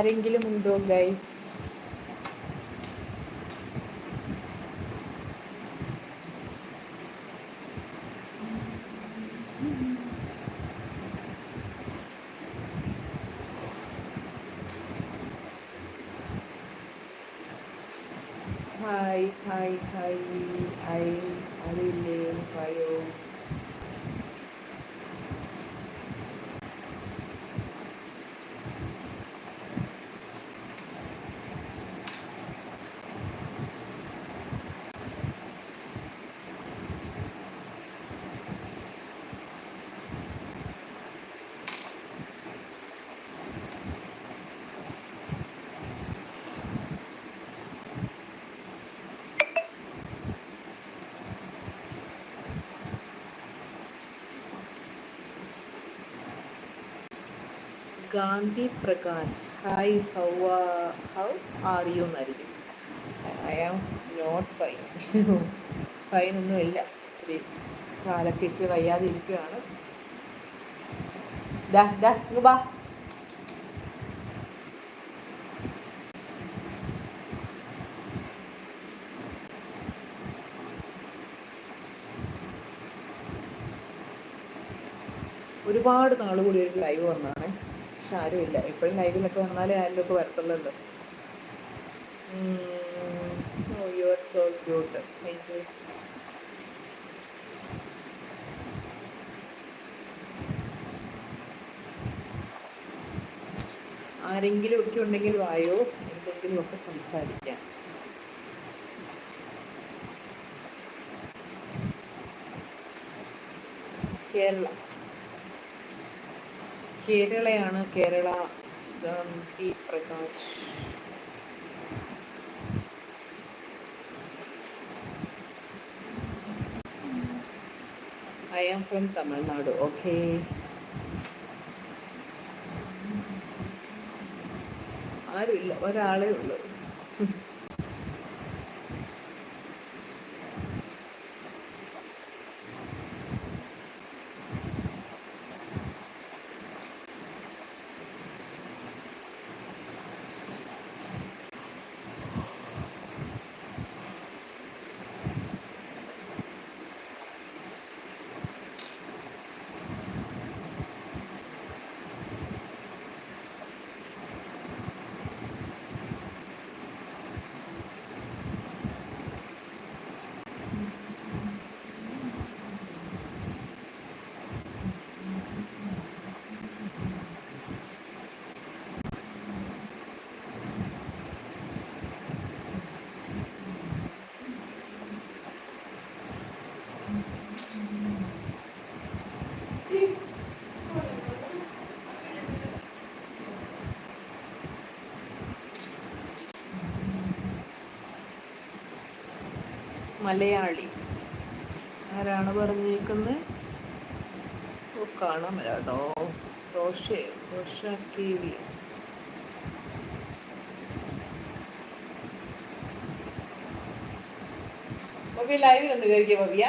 ആരെങ്കിലും ഉണ്ടോ guys hi hi hi hi അറിയില്ലേ ഹായോ Gandhi Prakash. Hi how how are you എന്നായിരിക്കും I am not fine fine ഒന്നുമില്ല ഇച്ചിരി കാലൊക്കെ ഇച്ചിരി വയ്യാതെ ഇരിക്കുകയാണ് ഒരുപാട് നാളുകൂടി ഒരു ലൈവ് വന്നാണ് പക്ഷെ ആരുമില്ല. ഇപ്പോഴും ലൈവിൽ ഒക്കെ വന്നാലേ ആരിലൊക്കെ വരത്തുള്ളല്ലോ you are so cute thank you ആരെങ്കിലും ഒക്കെ ഉണ്ടെങ്കിൽ വായോ എന്തെങ്കിലും ഒക്കെ സംസാരിക്കാം. Kerala. കേരളയാണ് Kerala Gandhi Prakash. I am from Tamil Nadu okay ആരുമില്ല ഒരാളേ ഉള്ളൂ. മലയാളി. ആരാണ് പറഞ്ഞേക്കുന്നത്? കാണാൻ വരാട്ടോ. Rosha Rosha K V. Bobby ലൈവിൽ ഒന്ന് കയറിക്കുക ബബിയ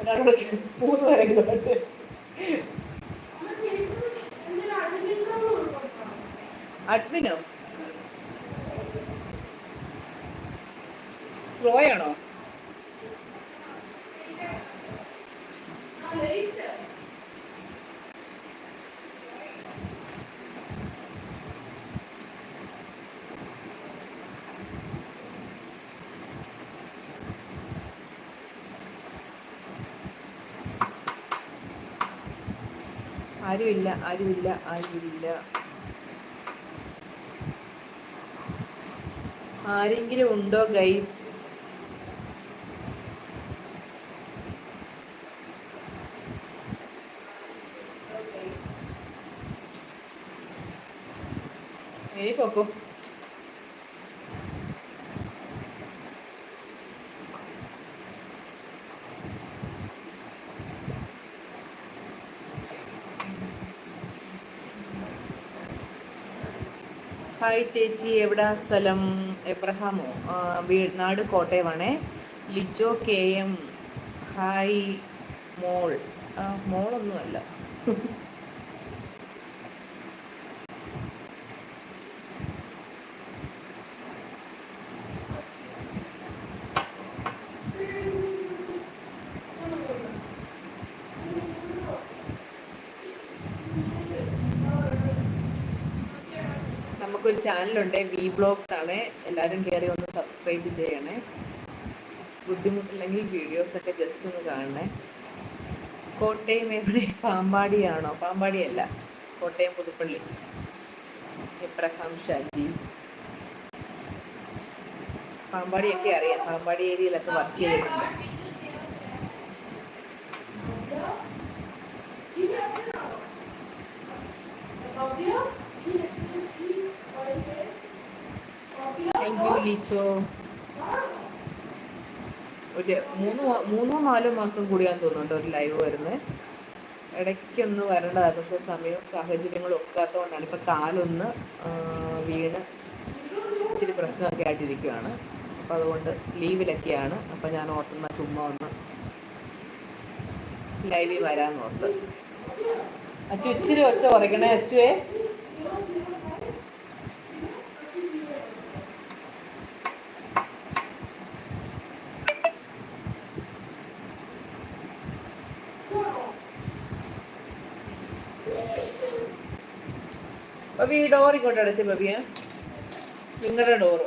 ഒരാളോട് മൂന്ന് പേരെങ്കിലും തൊട്ട്. അഡ്മിനോ? സ്ലോ ആരുമില്ല ആരുമില്ല ആരുമില്ല. ആരെങ്കിലും ഉണ്ടോ ഗൈസ് പൊക്കോ ഹായ് ചേച്ചി. എവിടാ സ്ഥലം? എബ്രഹാമോ? വീട് കോട്ടയമാണേ. Lijo K M. ഹായ് മോൾ. മോളൊന്നുമല്ല. ചാനലുണ്ട് വി ബ്ലോഗ്സ് ആണ്. എല്ലാവരും കയറി ഒന്ന് സബ്സ്ക്രൈബ് ചെയ്യണേ. ബുദ്ധിമുട്ടില്ലെങ്കിൽ വീഡിയോസൊക്കെ ജസ്റ്റ് ഒന്ന് കാണണേ. കോട്ടയം എവിടെ? പാമ്പാടിയാണോ? പാമ്പാടിയല്ല. കോട്ടയം പുതുപ്പള്ളി. എബ്രഹാം ഷാജി. പാമ്പാടിയൊക്കെ അറിയാം. പാമ്പാടി ഏരിയയിലൊക്കെ വർക്ക് ചെയ്തിട്ടുണ്ട്. യു ഒരു മൂന്ന് മൂന്നോ നാലോ മാസം കൂടിയാന്ന് തോന്നുന്നുണ്ട് ഒരു ലൈവ് വരുന്നത് ഇടയ്ക്കൊന്ന് വരേണ്ടതായിരുന്നു പക്ഷെ സമയവും സാഹചര്യങ്ങളും ഒക്കാത്തതുകൊണ്ടാണ് ഇപ്പം കാലൊന്ന് വീണ് ഇച്ചിരി പ്രശ്നമൊക്കെ ആയിട്ടിരിക്കുകയാണ് അപ്പോൾ അതുകൊണ്ട് ലീവിലൊക്കെയാണ്. അപ്പോൾ ഞാൻ ഓർത്തുന്ന ചുമ്മാ ഒന്ന് ലൈവിൽ വരാമെന്ന് ഓർത്ത്. അച്ചു ഇച്ചിരി ഒച്ച കുറയ്ക്കണേ അച്ചുവേ. ബബി ഈ ഡോർ ഇങ്ങോട്ട് അടച്ച് ബബിയ. നിങ്ങളുടെ ഡോറ്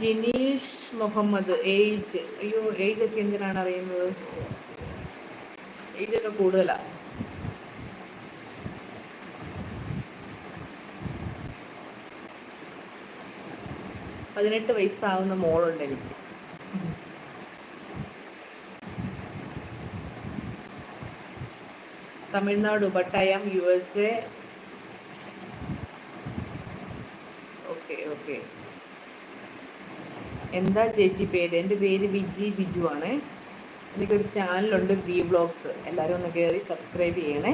ജിനീഷ് മുഹമ്മദ് ഏജ്. അയ്യോ ഏജ് ഒക്കെ എന്തിനാണ് അറിയുന്നത്? ഏജ് ഒക്കെ കൂടുതലാ. പതിനെട്ട് വയസ്സാവുന്ന മോളുണ്ട് എനിക്ക്. Tamil Nadu ബട്ടയം U S A okay okay. എന്താ ചേച്ചി പേര്? എന്റെ പേര് വിജി ബിജു ആണ്. എനിക്കൊരു ചാനലുണ്ട് വി വ്ളോഗ്സ് എല്ലാവരും ഒന്ന് കയറി സബ്സ്ക്രൈബ് ചെയ്യണേ.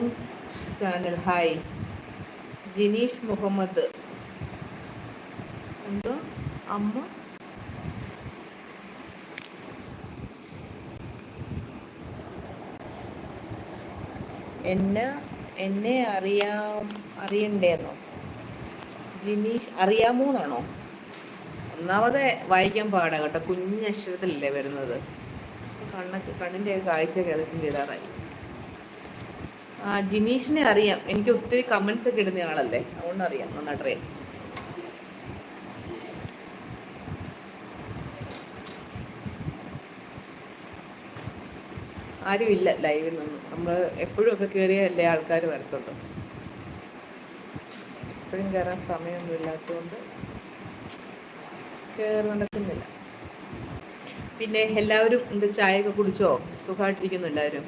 Moms channel. Hi. Jineesh Muhammad. എന്തോ? അമ്മ? എന്നെ എന്നെ അറിയാം അറിയണ്ടേന്നോ? ജിനീഷ് അറിയാമോ എന്നാണോ ഒന്നാമത് വായിക്കാൻ പാടാ കേട്ടോ. കുഞ്ഞക്ഷരത്തിലല്ലേ വരുന്നത്. കണ്ണൊക്കെ കണ്ണിന്റെ കാഴ്ച തീരാറായി ആ ജിനീഷിനെ അറിയാം. എനിക്ക് ഒത്തിരി കമൻസ് ഒക്കെ ഇടുന്ന ആളല്ലേ? അതുകൊണ്ട് അറിയാം അറിയാം. ആരുമില്ല ലൈവിൽ നിന്നും. നമ്മൾ എപ്പോഴും ഒക്കെ കയറിയല്ലേ ആൾക്കാർ വരത്തുള്ളൂ. എപ്പോഴും കയറാൻ സമയമൊന്നും ഇല്ലാത്തതുകൊണ്ട് കയറി നടക്കുന്നില്ല പിന്നെ എല്ലാവരും എന്ത് ചായയൊക്കെ കുടിച്ചോ? സുഖമായിട്ടിരിക്കുന്നു എല്ലാവരും.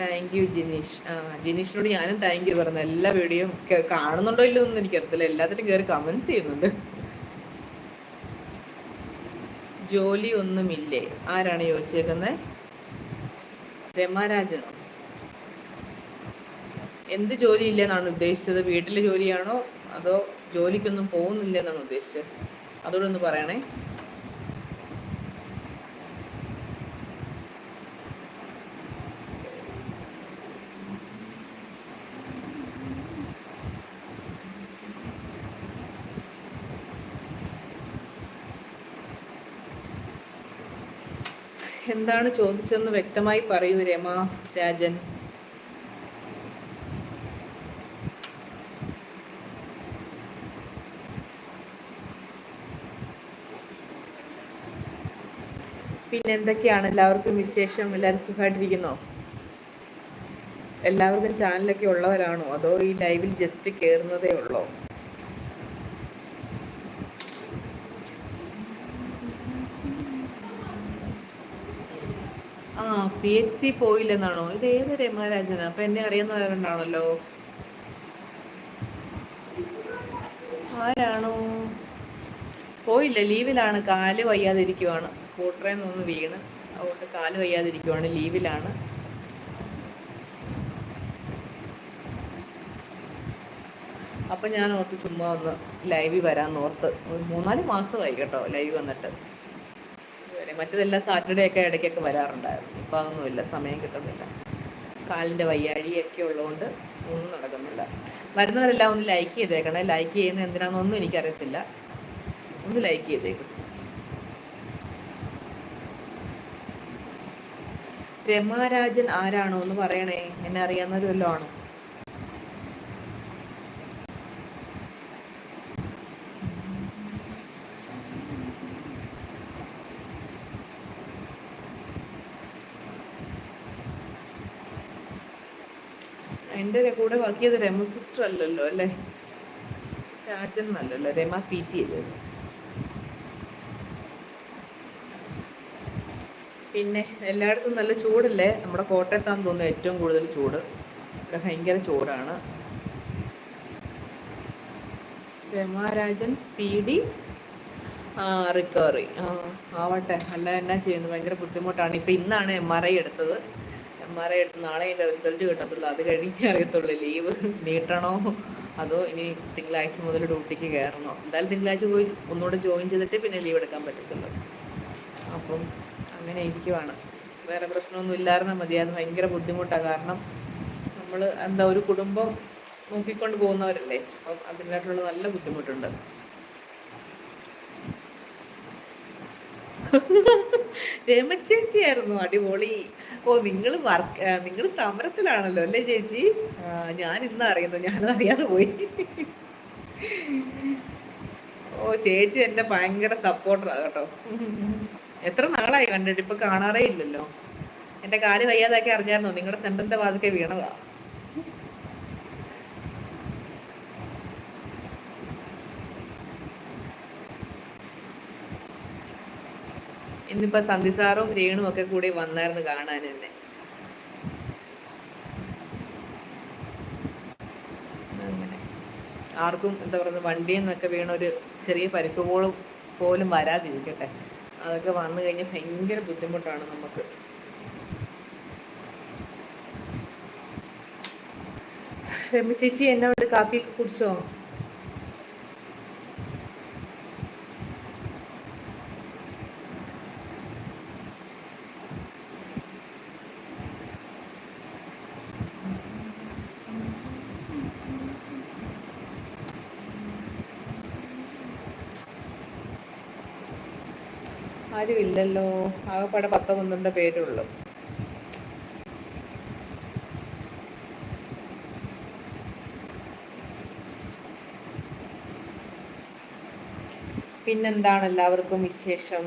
താങ്ക് യു ജിനീഷ് ആ ജിനീഷിനോട് ഞാനും താങ്ക് യു പറഞ്ഞു. എല്ലാ വീഡിയോയും കാണുന്നുണ്ടോ ഇല്ലോ ഒന്നും എനിക്കറിയത്തില്ല എല്ലാത്തിനും കയറി കമൻസ് ചെയ്യുന്നുണ്ട്. ജോലി ഒന്നുമില്ലേ? ആരാണ് ചോദിച്ചേക്കുന്നത് രമാരാജനോ? എന്ത് ജോലി ഇല്ലെന്നാണ് ഉദ്ദേശിച്ചത്? വീട്ടിലെ ജോലിയാണോ അതോ ജോലിക്കൊന്നും പോകുന്നില്ല എന്നാണ് ഉദ്ദേശിച്ചത്? അതോടൊന്ന് പറയണേ. എന്താണ് ചോദിച്ചതെന്ന് വ്യക്തമായി പറയൂ രമ രാജൻ. പിന്നെ എന്തൊക്കെയാണ് എല്ലാവർക്കും വിശേഷം? എല്ലാവരും സുഖമായിട്ടിരിക്കുന്നോ? എല്ലാവർക്കും ചാനലൊക്കെ ഉള്ളവരാണോ? അതോ ഈ ലൈവിൽ ജസ്റ്റ് കയറുന്നതേ ഉള്ളോ? പി എച്ച് സി പോയില്ലെന്നാണോ? ഇത് ഏത് രമാരാജന അപ്പൊ എന്നെ അറിയുന്നവരുണ്ടാണല്ലോ ആരാണോ? പോയില്ല ലീവിലാണ്. കാൽ വയ്യാതിരിക്കുവാണ്. സ്കൂട്ടറിൽ നിന്ന് വീണ്. അതുകൊണ്ട് കാൽ വയ്യാതിരിക്കുവാണ്. ലീവിലാണ്. അപ്പൊ ഞാൻ ഓർത്ത് ചുമ്മാ ഒന്ന് ലൈവിൽ വരാൻ ഓർത്ത്. ഒരു മൂന്നാൽ മാസമായി കേട്ടോ ലൈവ് വന്നിട്ട്. അങ്ങനെ മറ്റതെല്ലാം സാറ്റർഡേ ഒക്കെ ഇടയ്ക്കൊക്കെ വരാറുണ്ടായിരുന്നു. ഇപ്പം അതൊന്നുമില്ല സമയം കിട്ടുന്നില്ല. കാലിന്റെ വയ്യാഴിയൊക്കെ ഉള്ളതുകൊണ്ട് ഒന്നും നടക്കുന്നില്ല. വരുന്നവരെല്ലാം ഒന്ന് ലൈക്ക് ചെയ്തേക്കണേ. ലൈക്ക് ചെയ്യുന്ന എന്തിനാണെന്നൊന്നും എനിക്കറിയത്തില്ല. ഒന്ന് ലൈക്ക് ചെയ്തേക്കും. രമാരാജൻ ആരാണോ എന്ന് പറയണേ? എന്നെ അറിയാവുന്നവരും ആണോ? എന്റെ കൂടെ വർക്ക് ചെയ്ത രമ സിസ്റ്റർ അല്ലല്ലോ അല്ലേ? രാജൻ അല്ലല്ലോ രമ പി ടി അല്ലേ? പിന്നെ എല്ലായിടത്തും നല്ല ചൂടല്ലേ? നമ്മുടെ കോട്ടയത്താന്ന് തോന്നുന്നു ഏറ്റവും കൂടുതൽ ചൂട്. ഇവിടെ ഭയങ്കര ചൂടാണ്. Ramarajan speedy recovery. ആവട്ടെ. അല്ല എന്നാ ചെയ്യുന്നത് ഭയങ്കര ബുദ്ധിമുട്ടാണ്. ഇപ്പം ഇന്നാണ് എം ആർ ഐ എടുത്തത്. ഐ എടുത്ത് നാളെ എന്റെ റിസൾട്ട് കിട്ടത്തുള്ളൂ. അത് കഴിഞ്ഞേ അറിയത്തുള്ളൂ. ലീവ് നീട്ടണോ? അതോ ഇനി തിങ്കളാഴ്ച മുതൽ ഡ്യൂട്ടിക്ക് കയറണോ? എന്തായാലും തിങ്കളാഴ്ച പോയി ഒന്നുകൂടെ ജോയിൻ ചെയ്തിട്ട് പിന്നെ ലീവ് എടുക്കാൻ പറ്റത്തുള്ളൂ. അപ്പം അങ്ങനെ ഇരിക്കുവാണ്. വേറെ പ്രശ്നമൊന്നും ഇല്ലായിരുന്ന മതി. അത് ഭയങ്കര ബുദ്ധിമുട്ടാണ് കാരണം നമ്മൾ എന്താ ഒരു കുടുംബം നോക്കിക്കൊണ്ട് പോകുന്നവരല്ലേ? അപ്പം അതിനായിട്ടുള്ള നല്ല ബുദ്ധിമുട്ടുണ്ട്. രമചേച്ചിയായിരുന്നു അടിപൊളി. ഓ നിങ്ങൾ വർക്ക് നിങ്ങൾ സമരത്തിലാണല്ലോ അല്ലേ ചേച്ചി? ഞാൻ ഇന്ന് അറിയുന്നു ഞാനത് അറിയാതെ പോയി. ഓ ചേച്ചി എന്റെ ഭയങ്കര സപ്പോർട്ടറാണ് കേട്ടോ. എത്ര നാളായി കണ്ടിട്ട്? ഇപ്പൊ കാണാറേ ഇല്ലല്ലോ. എന്റെ കാൽ വയ്യാതാക്കി അറിഞ്ഞായിരുന്നോ? നിങ്ങളുടെ സെന്ററിന്റെ വാതിക്കെ വീണതാ. ഇന്നിപ്പോ സന്ധിസാറും രേണും ഒക്കെ കൂടി വന്നായിരുന്നു കാണാൻ എന്നെ. അങ്ങനെ. ആർക്കും എന്താ പറയുക വണ്ടിയിൽ നിന്നൊക്കെ വീണ ഒരു ചെറിയ പരിക്ക് പോലും വരാതിരിക്കട്ടെ. അതൊക്കെ വന്നു കഴിഞ്ഞാൽ ഭയങ്കര ബുദ്ധിമുട്ടാണ് നമുക്ക്. രമ ചേച്ചി ഒരു കാപ്പിയൊക്കെ കുടിച്ചോ? ആരും ഇല്ലല്ലോ ആകെപ്പാടെ പത്തോ പന്ത്രണ്ട് പേരുള്ളൂ. പിന്നെന്താണ് എല്ലാവർക്കും വിശേഷം?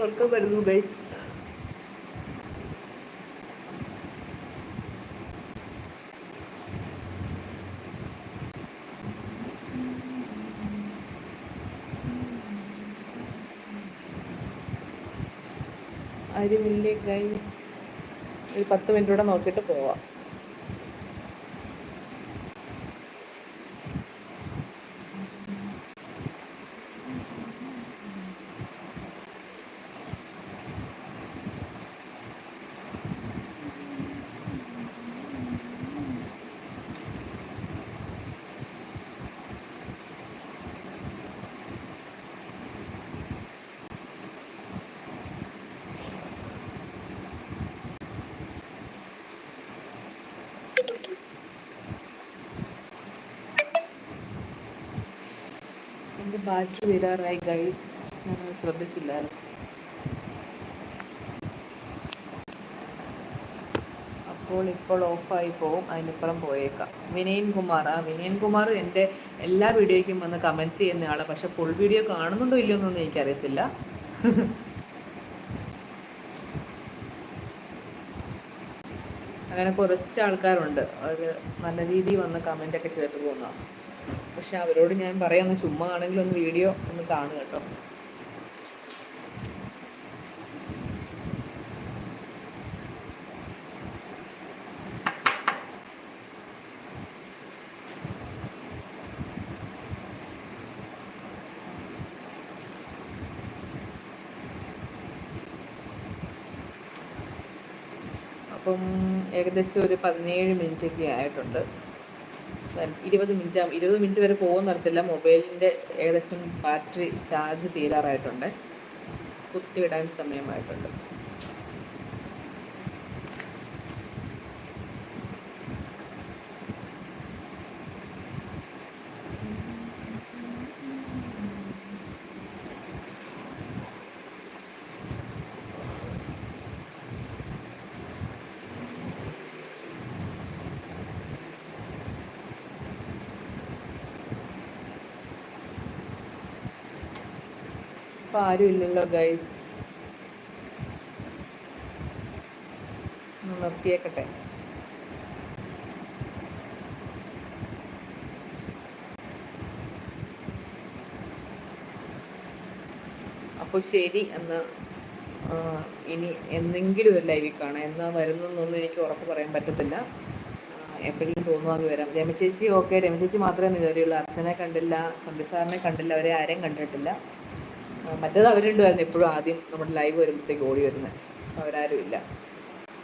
സ്വർഗം വരുന്നു ഗൈസ് അരിവില്ലേ ഗൈസ് ഒരു പത്ത് മിനിറ്റ് കൂടെ നോക്കിയിട്ട് പോവാം. എന്റെ ബാറ്ററി തീരാറായി ഗൈസ് ഞങ്ങൾ ശ്രദ്ധിച്ചില്ലായിരുന്നു. അപ്പോൾ ഇപ്പോൾ ഓഫായി പോവും. അതിനിപ്പുറം പോയേക്കാം. വിനയൻ കുമാർ. ആ വിനയൻ കുമാർ എന്റെ എല്ലാ വീഡിയോയ്ക്കും വന്ന് കമൻസ് ചെയ്യുന്ന ആളാണ് പക്ഷെ ഫുൾ വീഡിയോ കാണുന്നുണ്ടോ ഇല്ലയോ എന്നൊന്നും എനിക്കറിയത്തില്ല. അങ്ങനെ കുറച്ച് ആൾക്കാരുണ്ട്. അവർ നല്ല രീതിയിൽ വന്ന് കമന്റൊക്കെ ചേർത്ത് പോകുന്നതാണ്. പക്ഷെ അവരോട് ഞാൻ പറയാം ചുമ്മാ ആണെങ്കിലും ഒന്ന് വീഡിയോ ഒന്ന് കാണുക കേട്ടോ. അപ്പം ഏകദേശം ഒരു പതിനേഴ് മിനിറ്റൊക്കെ ആയിട്ടുണ്ട്. ഇരുപത് മിനിറ്റ് ഇരുപത് മിനിറ്റ് വരെ പോകുന്ന തരത്തില്ല മൊബൈലിന്റെ ഏകദേശം ബാറ്ററി ചാർജ് തീരാറായിട്ടുണ്ട്. കുത്തിയിടാൻ സമയമായിട്ടുണ്ട്. ആരും ഇല്ലല്ലോ ഗൈസ് നിർത്തിയേക്കട്ടെ. അപ്പോൾ ശരി എന്നാൽ ഇനി എന്തെങ്കിലും ഒരു ലൈവിൽ കാണാം. എന്നാ വരുന്നതെന്നൊന്നും എനിക്ക് ഉറപ്പ് പറയാൻ പറ്റത്തില്ല. എപ്പോഴും അത് വരാം. രമചേച്ചി ഓക്കെ രമചേച്ചി മാത്രമേ കയറിയുള്ളൂ അച്ഛനെ കണ്ടില്ല സന്ധ്യസാറിനെ കണ്ടില്ല അവരെ ആരെയും കണ്ടിട്ടില്ല. മറ്റേത് അവരുണ്ടായിരുന്നു എപ്പോഴും ആദ്യം നമ്മുടെ ലൈവ് വരുമ്പോഴത്തേക്ക് ഓടി വരുന്നത്. അവരാരും ഇല്ല.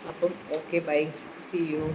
അപ്പം ഓക്കെ ബൈ സി യു